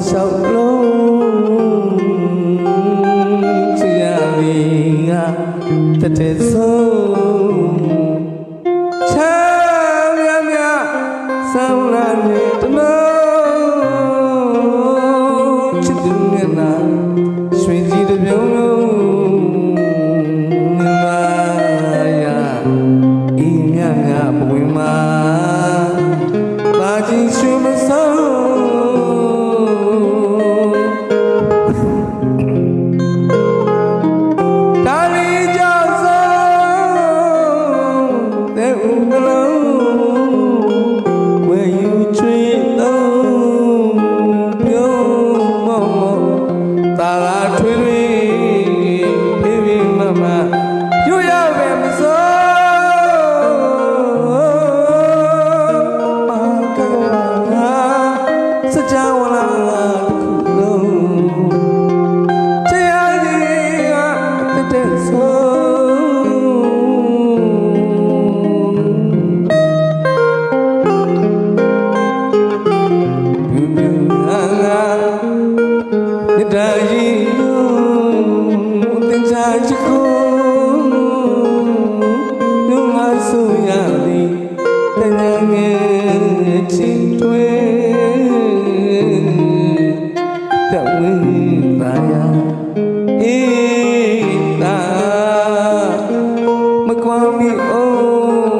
တစ်လျှောက်လုံးချစ်ရပြီငါတတဲ့ဆုံးချမ်းမြမြဆောင်းလာနေတလို့ချစ်သူမျက်နှာရွှေကြည်တစ်ပြုံးလုံးမြမယာဤမြမြဘဝမှာပါကြီးရွှေ တာလာထွေးထွေးဖေးဖေးမမရွရပဲမစိုးမာကလာစကြဝဠာ 情对，但问那呀，一那么光明哦。